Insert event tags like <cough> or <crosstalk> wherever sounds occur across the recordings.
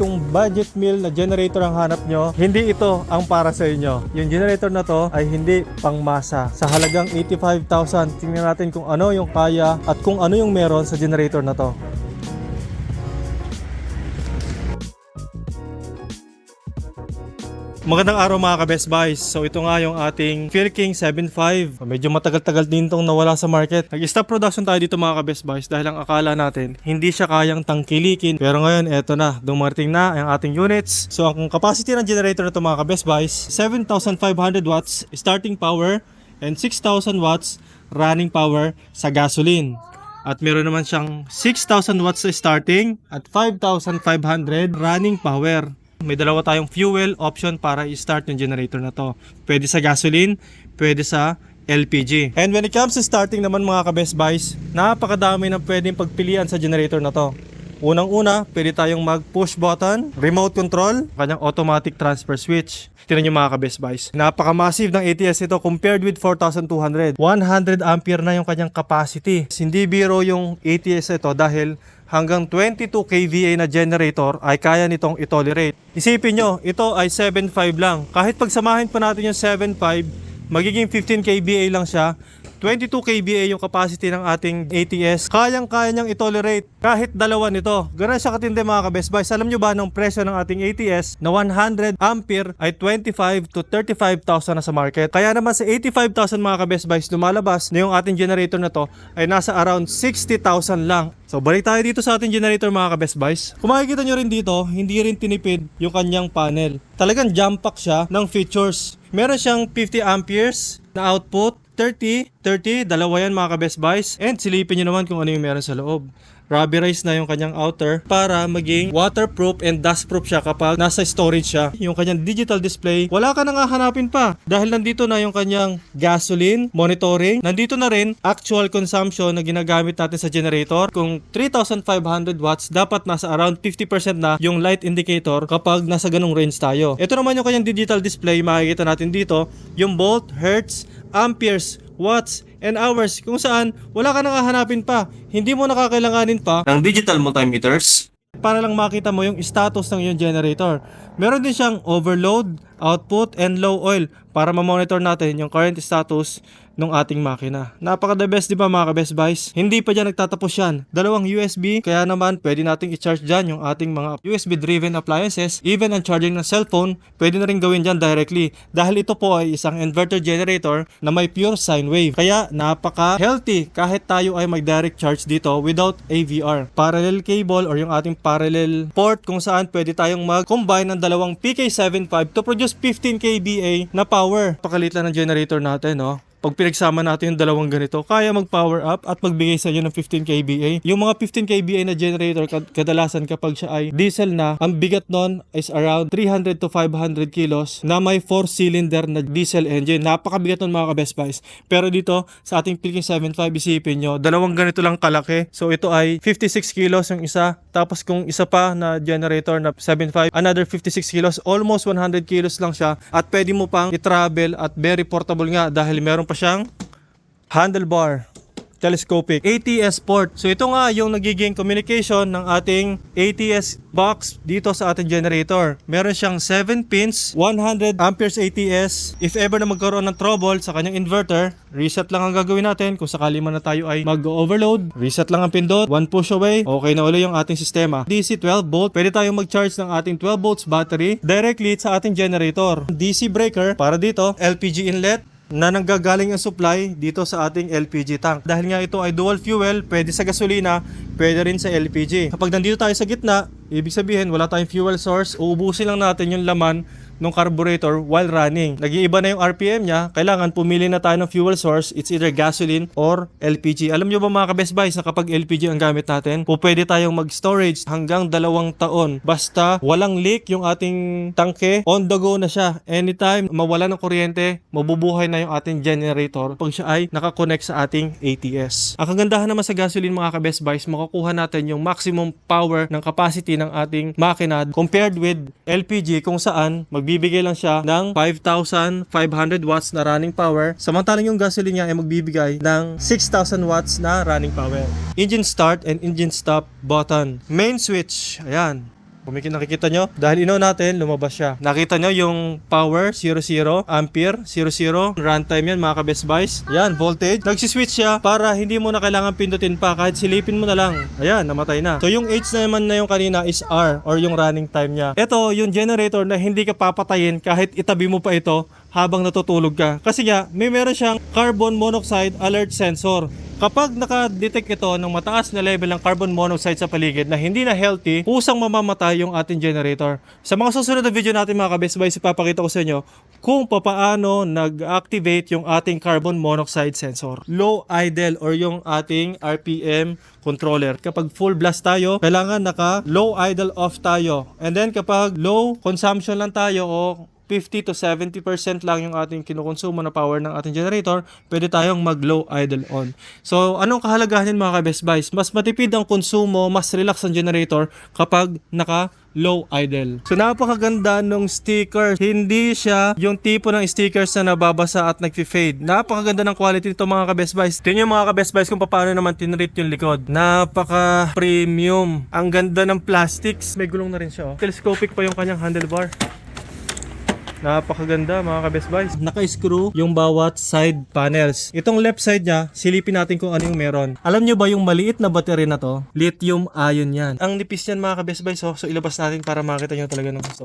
Kung budget meal na generator ang hanap nyo, hindi ito ang para sa inyo. Yung generator na to ay hindi pangmasa. Sa halagang 85,000, tingnan natin kung ano yung kaya at kung ano yung meron sa generator na to. Magandang araw mga ka-Best Buys. So ito nga yung ating Philking 7.5. Medyo matagal-tagal din itong nawala sa market. Nag-stop production tayo dito mga ka-Best Buys dahil ang akala natin hindi siya kayang tangkilikin. Pero ngayon eto na, dumarating na ang ating units. So ang capacity ng generator na ito mga ka-Best Buys, 7,500 watts starting power and 6,000 watts running power sa gasoline. At meron naman siyang 6,000 watts starting at 5,500 running power. May dalawa tayong fuel option para i-start yung generator na to. Pwede sa gasoline, pwede sa LPG. And when it comes to starting naman mga ka-best buys, napakadami ng pwedeng pagpilian sa generator na to. Unang-una, pwede tayong mag-push button, remote control, kanyang automatic transfer switch. Tingnan nyo mga ka-best buys. Napaka-massive ng ATS ito compared with 4,200. 100 ampere na yung kanyang capacity. Hindi biro yung ATS ito dahil hanggang 22 kVA na generator ay kaya nitong itolerate. Isipin nyo, ito ay 7.5 lang. Kahit pagsamahin pa natin yung 7.5, magiging 15 kVA lang siya. 22 kVA yung capacity ng ating ATS. Kayang-kaya niyang itolerate kahit dalawa nito. Ganun siya katindi mga ka-best buys. Alam nyo ba ng presyo ng ating ATS na 100 ampere ay 25 to 35,000 na sa market. Kaya naman sa 85,000 mga ka-best buys lumalabas na yung ating generator na to ay nasa around 60,000 lang. So balik tayo dito sa ating generator mga ka-best buys. Kung makikita nyo rin dito, hindi rin tinipid yung kanyang panel. Talagang jump pack siya ng features. Meron siyang 50 amperes na output, 30, 30, dalawa yan mga ka-best buys. And silipin nyo naman kung ano yung meron sa loob. Rubberized na yung kanyang outer para maging waterproof and dustproof siya kapag nasa storage siya. Yung kanyang digital display, wala ka nang hahanapin pa. Dahil nandito na yung kanyang gasoline monitoring. Nandito na rin actual consumption na ginagamit natin sa generator. Kung 3,500 watts, dapat nasa around 50% na yung light indicator kapag nasa ganung range tayo. Ito naman yung kanyang digital display, makikita natin dito, yung volt, hertz, amperes, watts, and hours kung saan wala ka nang hahanapin pa. Hindi mo nakakailanganin pa ng digital multimeters. para lang makita mo yung status ng iyong generator. Meron din siyang overload, output, and low oil para ma-monitor natin yung current status ng ating makina. Napaka the best di ba mga ka-best buys? Hindi pa dyan nagtatapos yan. Dalawang USB, kaya naman pwede nating i-charge dyan yung ating mga USB driven appliances. Even ang charging ng cellphone, pwede na rin gawin dyan directly. Dahil ito po ay isang inverter generator na may pure sine wave. Kaya napaka healthy kahit tayo ay mag-direct charge dito without AVR. Parallel cable or yung ating parallel port kung saan pwede tayong mag-combine ng dalawang PK75 to produce 15 kVA na power. Pakalit lang ng generator natin, no? Pag pinagsama natin yung dalawang ganito, kaya mag-power up at magbigay sa iyo ng 15 kVA. Yung mga 15 kVA na generator, kad- kadalasan kapag siya ay diesel na, ang bigat nun is around 300 to 500 kilos na may 4-cylinder na diesel engine. Napakabigat nun mga ka-best buys. Pero dito, sa ating Pilking 7.5, isipin nyo, dalawang ganito lang kalaki. So ito ay 56 kilos yung isa. Tapos kung isa pa na generator na 7.5, another 56 kilos. Almost 100 kilos lang siya. At pwede mo pang i-travel at very portable nga dahil meron pa siyang handlebar telescopic ATS port. So ito nga yung nagiging communication ng ating ATS box dito sa ating generator. Meron siyang 7 pins, 100 amperes ATS. If ever na magkaroon ng trouble sa kanyang inverter, reset lang ang gagawin natin. Kung sakali man na tayo ay mag-overload, reset lang ang pindot, one push away, okay na ulit yung ating sistema. DC 12 volt, pwede tayong mag-charge ng ating 12 volts battery directly sa ating generator. DC breaker, para dito, LPG inlet, na nanggagaling ang supply dito sa ating LPG tank. Dahil nga ito ay dual fuel, pwede sa gasolina, pwede rin sa LPG. Kapag nandito tayo sa gitna, ibig sabihin wala tayong fuel source, uubusin lang natin yung laman ng carburetor while running. Nag-iiba na yung RPM niya, kailangan pumili na tayo ng fuel source. It's either gasoline or LPG. Alam nyo ba mga ka-best buys na kapag LPG ang gamit natin, po pwede tayong mag-storage hanggang dalawang taon. Basta walang leak yung ating tangke, on the go na siya. Anytime mawala ng kuryente, mabubuhay na yung ating generator pag siya ay nakakonect sa ating ATS. Ang kagandahan naman sa gasoline mga ka-best buys, makukuha natin yung maximum power ng capacity ng ating makina compared with LPG kung saan magbibigay lang siya ng 5,500 watts na running power. Samantalang yung gasoline niya ay magbibigay ng 6,000 watts na running power. Engine start and engine stop button. Main switch, ayan. May nakikita nyo, dahil ino natin, lumabas siya. Nakita nyo yung power, 00, ampere, 00, runtime yan mga ka-best buys. Yan, voltage. Nagsiswitch siya para hindi mo na kailangan pindutin pa. Kahit silipin mo na lang. Ayan, namatay na. So yung H naman na yung kanina is R or yung running time niya. Ito, yung generator na hindi ka papatayin kahit itabi mo pa ito habang natutulog ka. Kasi nga, may meron siyang carbon monoxide alert sensor. Kapag naka-detect ito ng mataas na level ng carbon monoxide sa paligid na hindi na healthy, kusang mamamatay yung ating generator. Sa mga susunod na video natin mga ka-best buys, ipapakita ko sa inyo kung papaano nag-activate yung ating carbon monoxide sensor. Low idle or yung ating RPM controller. Kapag full blast tayo, kailangan naka low idle off tayo. And then kapag low consumption lang tayo o 50 to 70% lang yung ating kinukonsumo na power ng ating generator, pwede tayong mag-low idle on. So, anong kahalagahan yun mga ka-best buys? Mas matipid ang konsumo, mas relax ang generator kapag naka low idle. So napakaganda nung sticker. Hindi siya yung tipo ng stickers na nababasa at nagfi-fade. Napakaganda ng quality nito mga ka-best buys. Tingnan mga ka-best buys kung paano naman tinrate yung likod. Napaka premium. Ang ganda ng plastics. May gulong na rin siya. Oh. Telescopic pa yung kanyang handlebar. Napakaganda mga ka-best buys. Naka-screw yung bawat side panels. Itong left side niya, silipin natin kung ano yung meron. Alam nyo ba yung maliit na battery na to? Lithium ion yan. Ang nipis yan mga ka-best buys. Oh. So ilabas natin para makita nyo talaga ng gusto.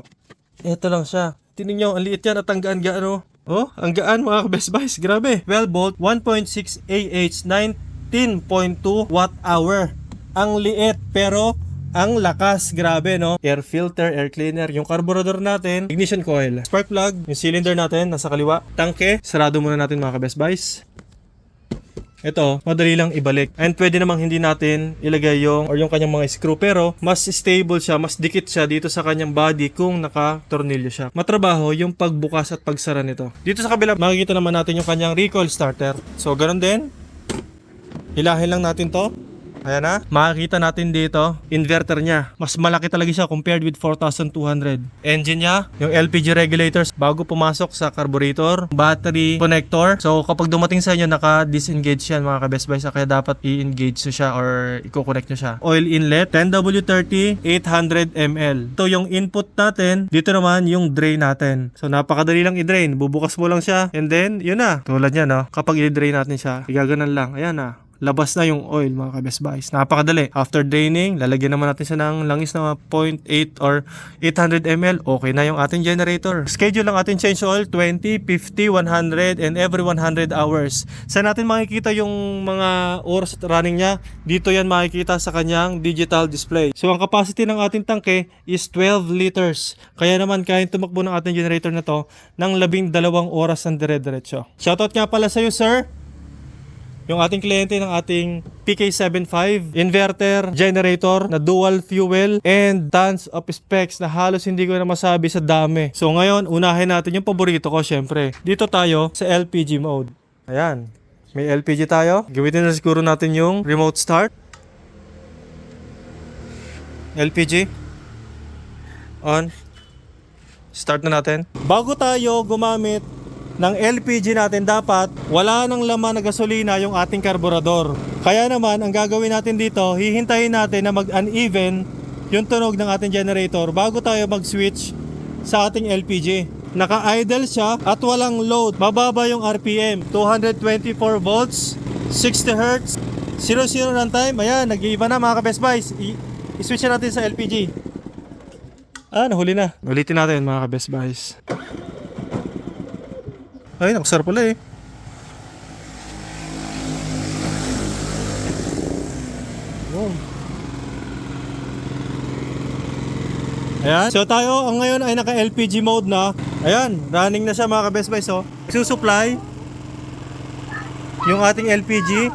Ito lang siya. Tingnan nyo, ang liit yan at ang gaan-gaan oh. Oh, ang gaan mga ka-best buys. Grabe. 12 volt, 1.6 AH, 19.2 watt hour. Ang liit pero ang lakas, grabe no. Air filter, air cleaner, yung carburetor natin, ignition coil, spark plug, yung cylinder natin nasa kaliwa, tangke, sarado muna natin mga ka-best buys. Ito, madali lang ibalik. And pwede namang hindi natin ilagay yung or yung kanyang mga screw pero mas stable siya, mas dikit siya dito sa kanyang body kung naka-tornilyo siya. Matrabaho yung pagbukas at pagsara nito. Dito sa kabila, makikita naman natin yung kanyang recoil starter. So, ganun din. Hilahin lang natin to. Ayan na. Makikita natin dito, inverter niya. Mas malaki talaga siya compared with 4200. Engine niya, yung LPG regulators bago pumasok sa carburetor, battery connector. So kapag dumating sa inyo, naka-disengage yan mga ka-best buys. Kaya dapat i-engage nyo siya or i-connect nyo siya. Oil inlet, 10W30, 800 ml. Ito yung input natin. Dito naman yung drain natin. So napakadali lang i-drain. Bubukas mo lang siya. And then, yun na. Tulad niya, no? Kapag i-drain natin siya, igaganan lang. Ayan na labas na yung oil mga ka-best buys. Napakadali. After draining, lalagyan naman natin siya ng langis na 0.8 or 800 ml. Okay na yung ating generator. Schedule lang ating change oil 20, 50, 100 and every 100 hours. Saan natin makikita yung mga oras at running niya? Dito yan makikita sa kanyang digital display. So ang capacity ng ating tangke is 12 liters. Kaya naman kaya tumakbo ng ating generator na to ng 12 oras ng dire-diretso. Shoutout nga pala sa iyo sir yung ating kliyente ng ating PK75 inverter generator na dual fuel and tons of specs na halos hindi ko na masabi sa dami. So ngayon, unahin natin yung paborito ko syempre. Dito tayo sa LPG mode. Ayan. May LPG tayo. Gamitin na siguro natin yung remote start. LPG. On. Start na natin. Bago tayo gumamit ng LPG natin dapat wala nang laman na gasolina yung ating karburador. Kaya naman ang gagawin natin dito, hihintayin natin na mag-uneven yung tunog ng ating generator bago tayo mag-switch sa ating LPG. Naka-idle siya at walang load. Mababa yung RPM. 224 volts, 60 Hz, 00 runtime. Ayan, nag-iiba na mga ka-best buys. I-switch na natin sa LPG. Ah, nahuli na. Ulitin natin mga ka-best buys. Ay, nakusar pala eh. Wow. Ayan. So tayo ang ngayon ay naka LPG mode na. Ayan, running na siya mga ka-best buys. So, susupply yung ating LPG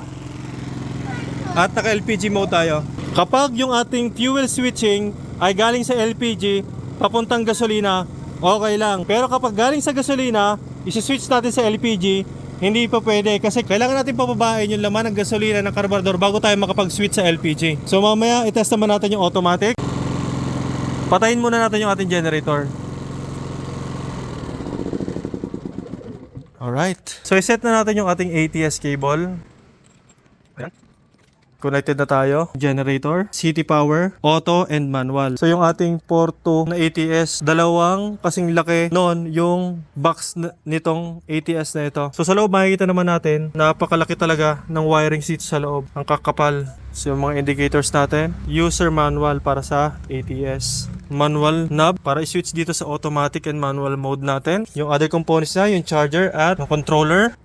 at naka LPG mode tayo. Kapag yung ating fuel switching ay galing sa LPG papuntang gasolina, okay lang. Pero kapag galing sa gasolina, isi-switch natin sa LPG, hindi pa pwede kasi kailangan natin pababain yung laman ng gasolina ng karburador bago tayo makapag-switch sa LPG. So mamaya itest naman natin yung automatic. Patayin muna natin yung ating generator. Alright. So iset na natin yung ating ATS cable. Connected na tayo. Generator, city power, auto, and manual. So yung ating Porto na ATS, dalawang kasing laki noon yung box nitong ATS na ito. So sa loob makikita naman natin, napakalaki talaga ng wiring seats sa loob. Ang kakapal. So yung mga indicators natin, user manual para sa ATS. Manual knob para i-switch dito sa automatic and manual mode natin. Yung other components na, yung charger at yung controller.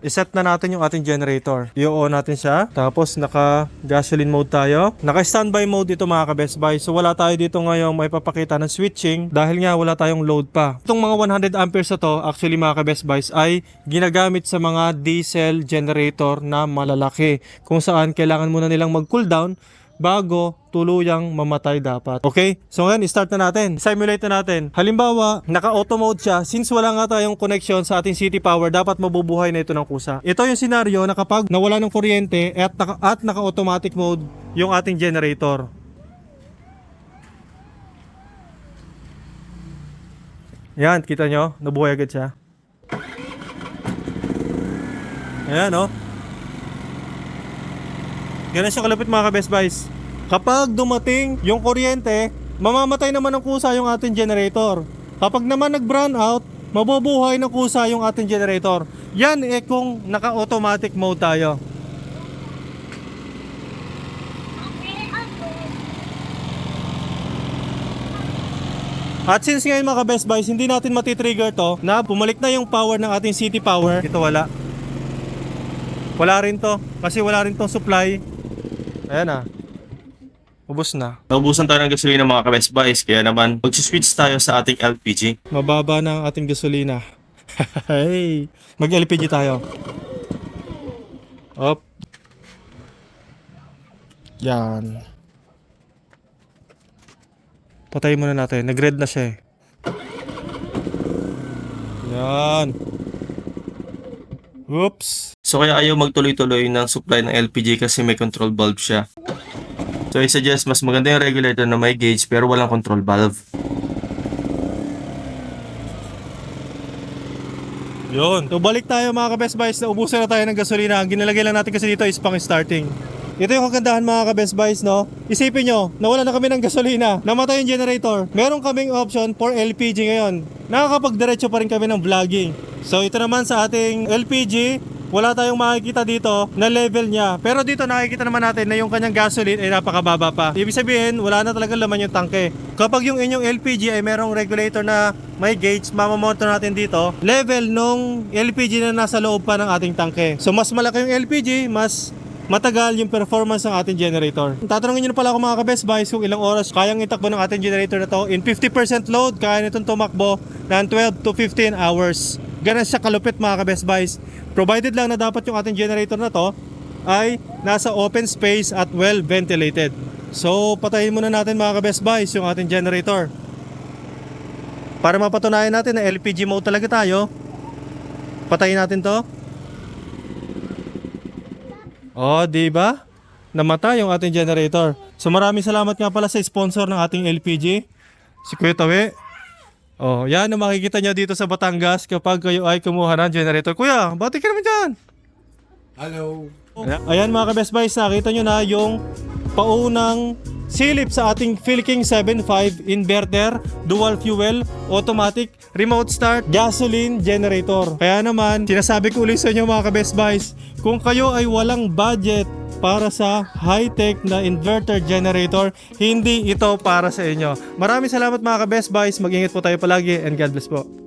I-set na natin yung ating generator. I-on natin siya. Tapos naka gasoline mode tayo. Naka standby mode ito mga ka-Best Buy. So wala tayo dito ngayon may papakita ng switching dahil nga wala tayong load pa. Itong mga 100 amperes na to actually mga ka-Best Buys ay ginagamit sa mga diesel generator na malalaki. Kung saan kailangan muna nilang mag-cool down bago tuluyang mamatay dapat. Okay? So ngayon, start na natin. Simulate na natin. Halimbawa, naka-auto mode siya. Since wala nga tayong connection sa ating city power, dapat mabubuhay na ito ng kusa. Ito yung scenario na kapag nawala ng kuryente at, naka, at naka-automatic mode yung ating generator. Yan, kita nyo? Nabuhay agad siya. Ayan, oh. Ganun siya kalapit mga ka-Best Buys. Kapag dumating yung kuryente, mamamatay naman ng kusa yung ating generator. Kapag naman nag-brown out, mabubuhay ng kusa yung ating generator. Yan eh kung naka-automatic mode tayo. At since ngayon mga ka-Best Buys, hindi natin matitrigger to na pumalik na yung power ng ating city power. Ito wala. Wala rin to. Kasi wala rin tong supply. Ayan ah. Ubus na. Naubusan tayo ng gasolina mga ka-Best Buys, kaya naman mag-switch tayo sa ating LPG. Mababa na ang ating gasolina. <laughs> hey, mag-LPG tayo. Op. Yan. Patayin muna natin. Nag-red na siya eh. Yan. Oops. So kaya ayaw magtuloy-tuloy ng supply ng LPG kasi may control valve siya. So I suggest mas maganda yung regulator na may gauge pero walang control valve. Yun. So balik tayo mga ka-Best Buys na ubusan na tayo ng gasolina. Ang ginalagay lang natin kasi dito is pang starting. Ito yung kagandahan mga ka-Best Buys, no? Isipin nyo, nawala na kami ng gasolina. Namatay yung generator. Meron kaming option for LPG ngayon. Nakakapagdiretso pa rin kami ng vlogging. So ito naman sa ating LPG, wala tayong makikita dito na level niya. Pero dito nakikita naman natin na yung kanyang gasoline ay napakababa pa. Ibig sabihin, wala na talaga laman yung tangke. Kapag yung inyong LPG ay merong regulator na may gauge, mamamonitor natin dito, level nung LPG na nasa loob pa ng ating tangke. So mas malaki yung LPG, mas matagal yung performance ng ating generator. Tatanungin nyo pala ako mga ka-best buys kung ilang oras kayang itakbo ng ating generator na to. In 50% load, kaya nitong tumakbo ng 12 to 15 hours. Ganun siya kalupit mga ka-best buys. Provided lang na dapat yung ating generator na to ay nasa open space at well ventilated. So patayin muna natin mga ka-best buys yung ating generator. Para mapatunayan natin na LPG mode talaga tayo, patayin natin to. Oh, di ba? Namatay yung ating generator. So maraming salamat nga pala sa sponsor ng ating LPG, si Kuya Tawi. Oh, yan ang makikita nyo dito sa Batangas kapag kayo ay kumuha ng generator. Kuya, bati ka naman dyan. Hello. Ayan mga ka-best buys, nakita nyo na yung paunang silip sa ating Philking 7.5 inverter, dual fuel, automatic, remote start, gasoline generator. Kaya naman, sinasabi ko ulit sa inyo mga ka-best buys, kung kayo ay walang budget para sa high-tech na inverter generator, hindi ito para sa inyo. Maraming salamat mga ka-best buys, mag-ingat po tayo palagi and God bless po.